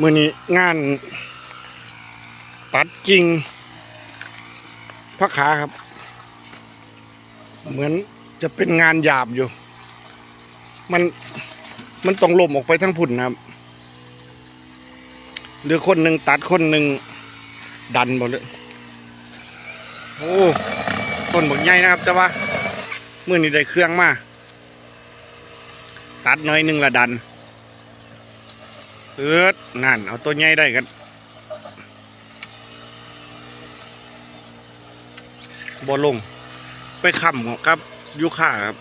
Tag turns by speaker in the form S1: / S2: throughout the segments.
S1: มื่อนี้งานตัดกิ่งพักขาครับ เหมือนจะเป็นงานหยาบอยู่ มันมันต้องลมออกไปทั้งผุ่นนะครับหรือคนหนึ่งตัดคนหนึ่งดันหมดเลยโอ้ต้นบักใหญ่นะครับ แต่ว่าเมื่อนี้ได้เครื่องมา ตัดหน้อยหนึ่งละดัน เอิดนั่น เอาตัวใหญ่ได้กันบอลง ไปค้ำกับยุค่าครับ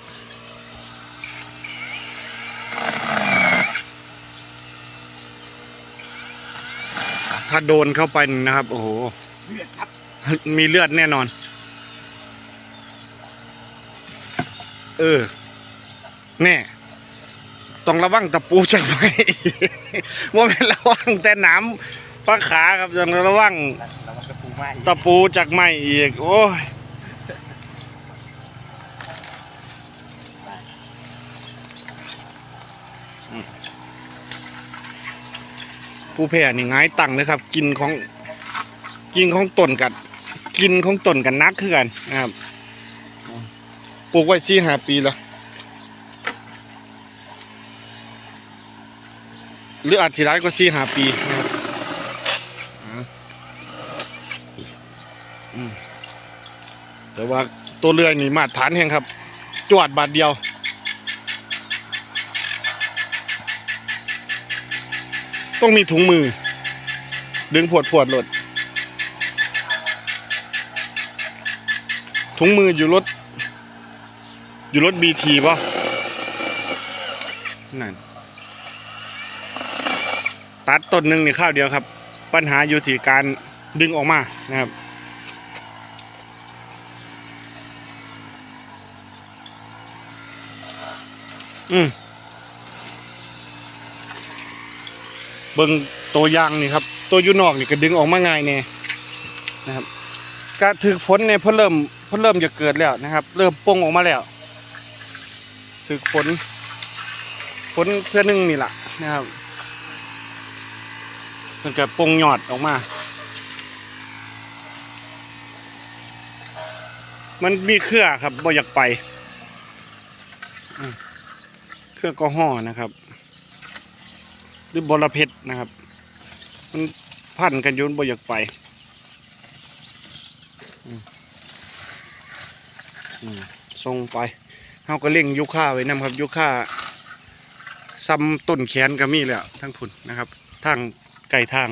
S1: ถ้าโดนเข้าไปนะครับ โอ้โหมีเลือดแน่นอน เออ แน่ ต้องระวังตะปูจากไหมว่าไม่นระวังแต่หน้ำปลาขาครับต้องระวัง
S2: แล้วมันกระปูไหม้
S1: ตะปูจากไหมอีกโอ้ยผู้แพ้นี่ง่ายตังเลยครับ กินของกินของต้นกันกินของต้นกันนักคือกันนะครับปลูกไว้สี่ห้าปีแล้ว หรืออาจสิร้ายก็สี่ห้าปีนะครับแต่ว่าตัวเรือนี่มาตรฐานแห่งครับ จวดบาทเดียว ต้องมีถุงมือ ดึงพวดพวดๆโหลด ถุงมืออยู่รถ อยู่รถบีทีป่ะนั่น ตัดต้นหนึ่งนี่ข้าวเดียวครับ ปัญหาอยู่ที่การดึงออกมานะครับ อืมเบิ่งตัวอย่างนี่ครับ ตัวยูนอกนี่ก็ดึงออกมาง่ายแน่นะครับก็ถือฝนเนี่ยเพิ่นเริ่มเพิ่นเริ่มจะเกิดแล้วนะครับ เริ่มป่งออกมาแล้วถือฝนฝนเทื่อหนึงนี่แหละนะครับ มันก็ป่งยอดออกมา มันมีเครือครับบ่อยากไป เครือกอห่อนะครับ หรือบอระเพ็ดนะครับ มันพันกันยุนบ่อยากไปอืมอืมส่งไปเฮาก็เล่งยุค่าไว้นํครับยุค่าซ้ำต้นแขนก็มีแล้วทั้งผุนนะครับทาง ไก่ทาง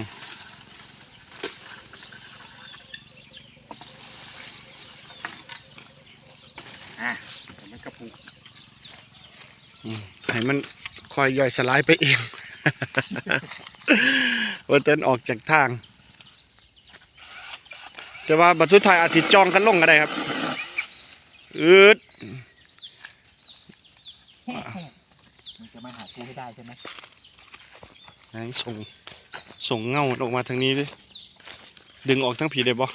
S2: อะแต่มันกระปู
S1: อืมให้มันคอยย่อยสลายไปเองวันเต้นออกจากทาง แต่ว่าบัดสุดท้ายอาจสิจองกันลงก็ได้ครับ อืด
S2: มันจะมาหาปูให้ได้ใช่ไหม
S1: ไหนส่ง ส่งเงาออกมาทางนี้ดิดึงออกทั้งผีได้บ่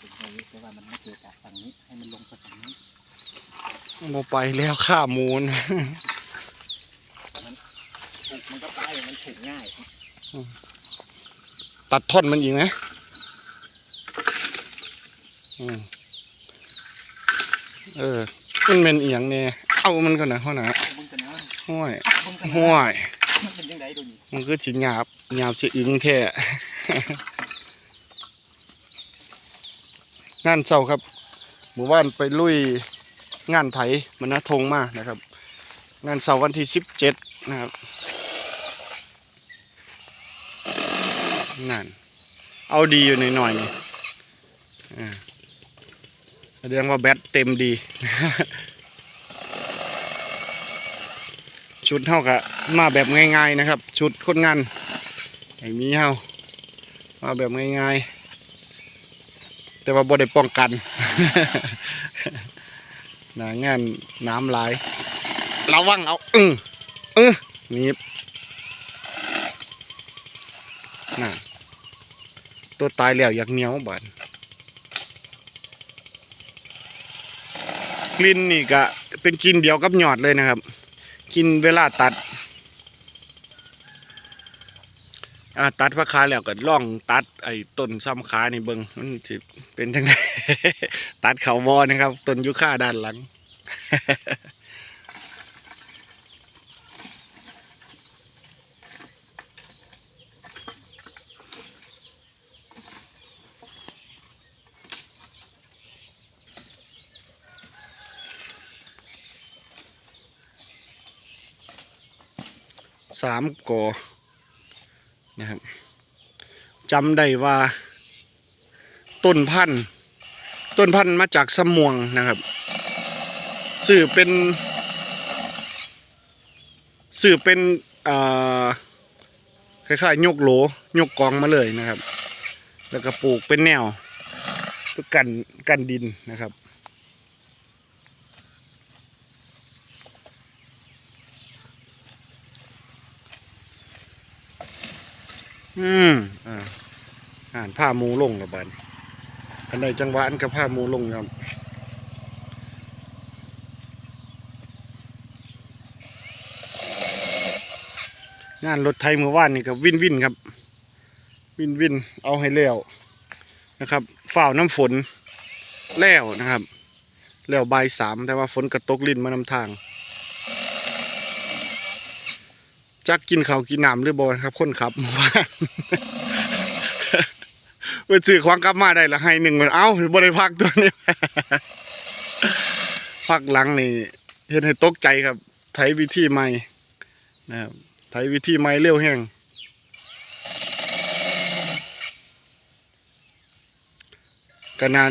S2: ถึงเราแต่ว่ามันไม่เกิดจากฝั่งนี้ให้มันลงไปฝั่งนี้
S1: โมไปแล้วข้ามูล
S2: มันก็ไปมันถูกง่าย
S1: ตัดท่อนมันอีกนะเออ มันเป็นเอียงเนี่ย เอามันก่อนนะพ่อ
S2: หนา
S1: ห้วยห้วย
S2: มันเป็นยังไงดูนี่
S1: มันก็สิหยาบหยาบสิอึงแท้งานเศร้าครับหมู่บ้านไปลุยงานไถมันนะทงมานะครับ งานเสาร์วันที่สิบเจ็ดนะครับนั่นเอาดีอยู่หน่อยๆนี่อ่าแสดงว่าแบตเต็มดี ชุดเท่ากับมาแบบง่ายๆนะครับ ชุดคนงานไอ้มีเฮามาแบบง่ายๆ แต่ว่าบ่ได้ป้องกันหนางานน้ำไหลระวังเอาอึ้งเออนีบน่ะตัวตายแล้วอยากเหนียวบาดกลิ่นนี่ก็เป็นกลิ่นเดียวกับหยอดเลยนะครับ กินเวลาตัดอ่าตัดพระคาแล้วก็ล่องตัดไอ้ต้นซ้ำขานี่เบิงมันจะเป็นจังไงตัดเขาบอนะครับต้นยุค่าด้านหลัง สามกอนะครับจำได้ว่า ต้นพันธุ์ต้นพันธุ์มาจากสมวงนะครับสื่อเป็นสื่อเป็นอ่าคล้ายๆยกโหลยกกองมาเลยนะครับ แล้วก็ปลูกเป็นแนวเพื่อกันกันดินนะครับ อืมอ่าอ่านผ้ามูลงละบันอันใดจังหวะอันกับผ้ามูลงครับงานรถไทยเมื่อวานนี่ก็วินวินครับ วินวินเอาให้แล้วนะครับฝ่าวน้ำฝนแล้วนะครับ แล้วใบสามแต่ว่าฝนกระตกลินมานำทาง จักกินข้าวกินน้ำหรือบ่ครับ คนขับเมื่านไปซื้อของกลับมาได้ละให้หนึ่งมันเอ้าบ่ได้พักตัวนี้พักหลังนี่เห็นให้ตกใจครับ ไถวิธีใหม่นะครับไถวิธีใหม่เร็วแห้งกนาน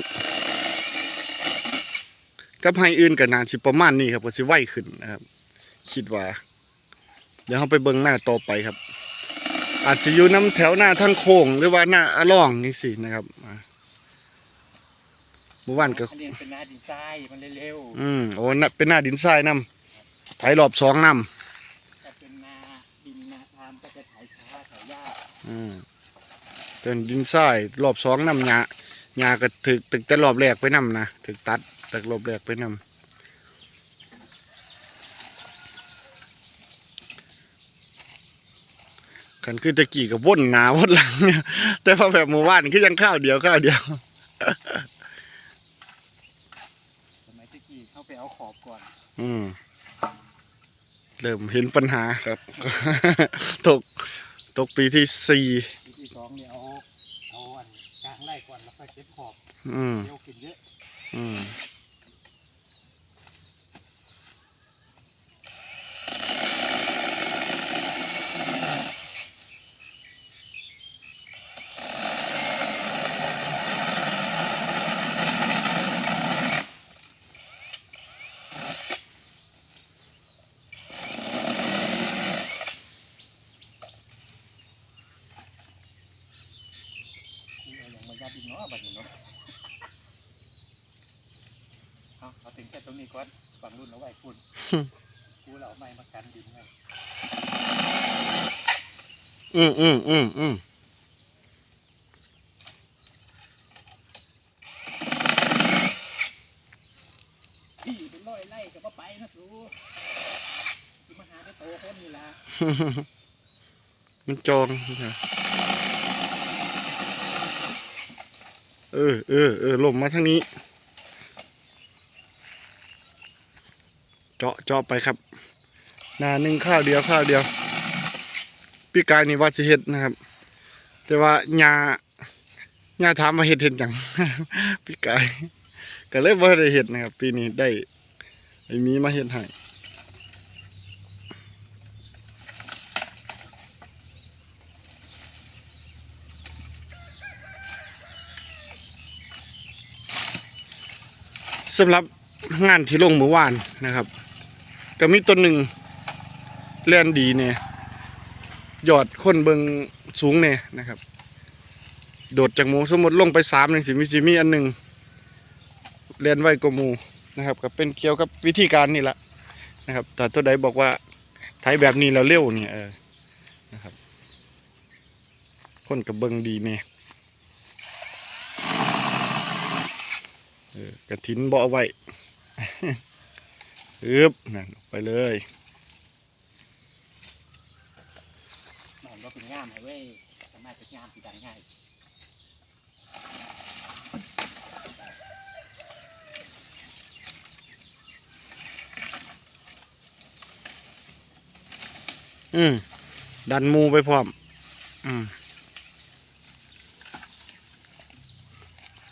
S1: กับให้อื่นกันนานสิประมาณนี้ครับก็สิไวขึ้นนะครับ คิดว่า เดี๋ยวเราไปเบิ่งหน้าต่อไปครับ อาจจะอยู่น้ำแถวหน้าทั้งโค้งหรือว่าหน้าอะล่องนี่สินะครับอ่าเมื่อวานก็
S2: อันนี้เป็นหน้าดินทรายมันเร็ว
S1: อืมโอ้น่ะเป็นหน้าดินทรายนำไถรอบสองน
S2: ๆถ้าเป็นนาดินนาทามก็จะไถช้าไถยากำ
S1: อืมเป็นดินทรายรอบสองนำหญ้าหญ้าก็ถึกตึกแต่รอบแรกไปนำนะถึกตัดตึกรอบแรกไปนำ กันคือตะกี้กับว่นหนาว่นหลังเนี่ยแต่พอแบบหมู่บ้านคือยังข้าวเดียวข้าวเดียว
S2: สมัยตะกี้เข้าไปเอาขอบก่อน
S1: อืมเริ่มเห็นปัญหาครับ ตกตกปีที่สี่
S2: วิธีสองเนี่ยเอาเอาอันกลางไร่ก่อนแล้วค่อยเก็บขอบ
S1: อืม
S2: เร็วขึ้นเยอะ
S1: อืม
S2: กูเอาอย่างมายัดดินเนาะบัดนี้เนาะเอาเอาถึงแค่ตรงนี้ก่อนฝั่งรุ่นเอาไว้คุณกูเราเอาไม้มากันดินให้
S1: อืมอืมอืมอืม
S2: พี่เป็นร้อยไร่ก็บ่ไปนะสูสิมาหาได้โตคนนี่ล่ะ
S1: มันจอง เออเออเออลมมาทางนี้ เจาะเจาะไปครับ นาหนึ่งข้าวเดียวข้าวเดียวพี่กายนี่ว่าจะเห็ดนะครับ แต่ว่าญาญาถามว่าเห็ดเห็ดอย่างพี่กาย ก็เลยว่าได้เห็ดนะครับ ปีนี้ได้ไอ้มีมาเห็ดให้ สำหรับงานที่ลงเมื่อวานนะครับ ก็มีต้นหนึ่งเล่นดีเนี่ยยอดคนเบิงสูงเนี่ยนะครับ โดดจากหมูสมมติลงไปสามหนึ่งสิมีสิมีอันหนึ่งเล่นไว้กว่าหมูนะครับก็เป็นเกี่ยวกับวิธีการนี่แหละนะครับ แต่ตัวใดบอกว่าไทยแบบนี้แล้วเร็วเนี่ยเออนะครับคนกับเบิงดีเนี่ยเออ กระถินบ่เอาไว้อึบนั่นไปเลย
S2: หน่อยมันก็เป็นง่ามให้เว้ยสามารถเป็นง่ามสีดังง่าย
S1: อืมดันหมูไปพร้อม อืม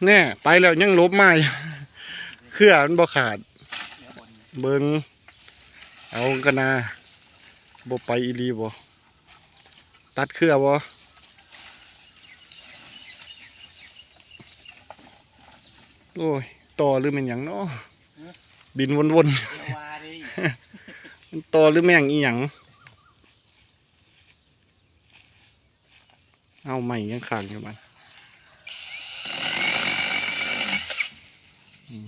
S1: แน่ไปแล้วยังลบไม่เครื่อมันบ่ขาด
S2: เบน
S1: เบิงเอากันนะบ่ไปอีหลีบ่ตัดเครื่อบ่โอ้ยต่อหรือเป็นหยังเนาะบินวน
S2: วาดิ
S1: ๆมันต่อหรือแม่งอีหยังเอาใหม่ยังขางอยู่มันอืม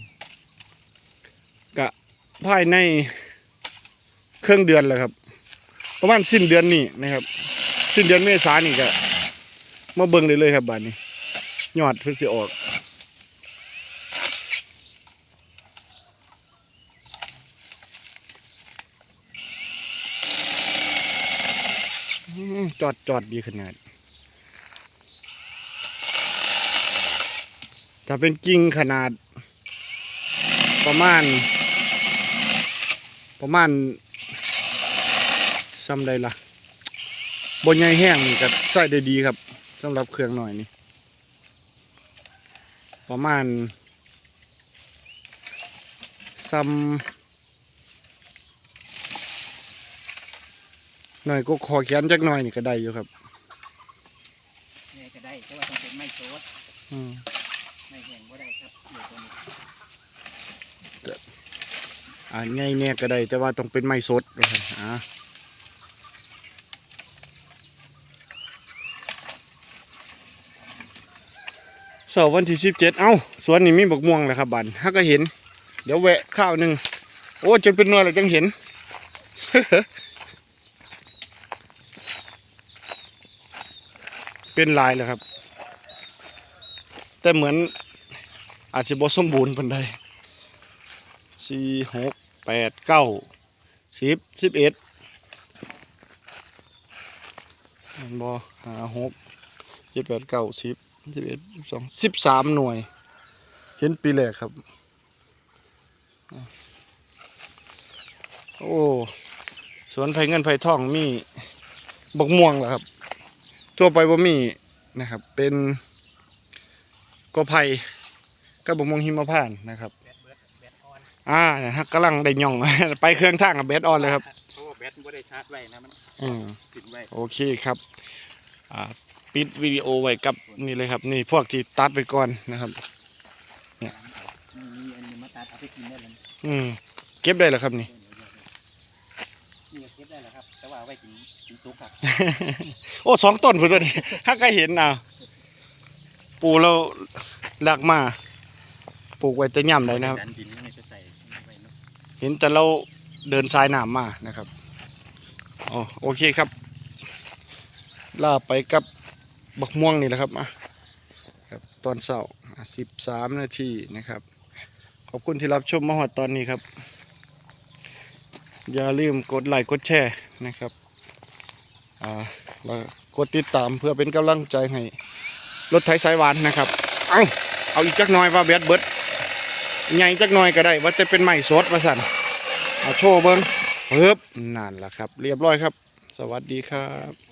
S1: กะ ภายในเครื่องเดือนแหละครับ ประมาณสิ้นเดือนนี้นะครับ สิ้นเดือนเมษานี่ก็มาเบิ่งได้เลยครับบาดนี้ยอดเพิ่นสิออกจอดจอดดีขนาด ถ้าเป็นกิ่งขนาดประมาณ ประมาณซ้ำใดล่ะบนใหญ่แห้งนี่ก็ใส่ได้ดีครับสำหรับเครื่องหน่อยนี่ประมาณซ้ำหน่อยก็คอแขนจักหน่อยนี่ก็ได้อยู่ครับ
S2: เนี่ยก็ได้แต่ว่าต้องเป็นไม้โซด
S1: อืม
S2: ไม้แห้งก็ได้ครับเดี๋ยวตัวนี้
S1: อ่าไงเนี่ยก็ได้ แต่ว่าต้องเป็นไม้สดนะครับอ่าเสาร์วันที่สิบเจ็ดเอ้า สวนนี่มีบักม่วงแหละครับบันถ้าก็เห็น เดี๋ยวแวะข้าวหนึ่งโอ้จนเป็นน่วยแล้วจังเห็นเป็นลายแล้วครับ แต่เหมือนอาจจะบ่สมบูรณ์ปานใดสี่หก แปดเก้าสิบสิบเอ็ดมันบอหาหกเจ็ดแปดเก้าสิบสิบเอ็ดสิบสองสิบสามหน่วย เห็นปีแรกครับ โอ้สวนไผ่เงินไผ่ทองมีบกม่วงเหรอครับ ทั่วไปว่ามีนะครับ เป็นกอไผ่กับบกม่วงหิมพานต์นะครับ
S2: ออน
S1: อ่าฮะกำลังได้ย่อง ไปเครื่องทางกับเบสออนเลยครับ
S2: เพราะว่าแบตมันไม่ได้ชาร์จไว้นะมัน
S1: อืม
S2: ติดไว้
S1: โอเคครับ อ่า ปิดวิดีโอไว้กับนี่เลยครับ นี่พวกที่ตัดไปก่อนนะครับ
S2: มีมีอันนี้มาตัดเอาไปกินได้เลย
S1: อืม เก็บได้แล้วครับนี่
S2: นี่ก็เก็บได้แล้วครับ แต่ว่าเอาไว้กินกินซุปครับ
S1: โอ้สองต้นพอตัวนี้ ถ้าใครเห็นอะปูเราหลักมา ปลูกไว้แต่ย่ำเลยนะครับ
S2: ดันดินนี่จะใส่ไว้ เห็
S1: นแต่เราเดินสายหน้ำมานะครับอ๋อโอเคครับลาไปกับบักม่วงนี่แหละครับอะครับตอนเช้าสิบสามนาทีนะครับ ขอบคุณที่รับชมมาหอดตอนนี้ครับ อย่าลืมกดไลค์กดแชร์นะครับอ่าแล้วกดติดตามเพื่อเป็นกำลังใจให้รถไถสายหวานนะครับ เอาเอาอีกจักหน่อยว่าแบดเบิด ใหญ่จักหน่อยก็ได้ ว่าจะเป็นไม้สดว่าสั่นเอาโชว์เบิ้งปึ๊บนั่นแหละครับ เรียบร้อยครับ สวัสดีครับ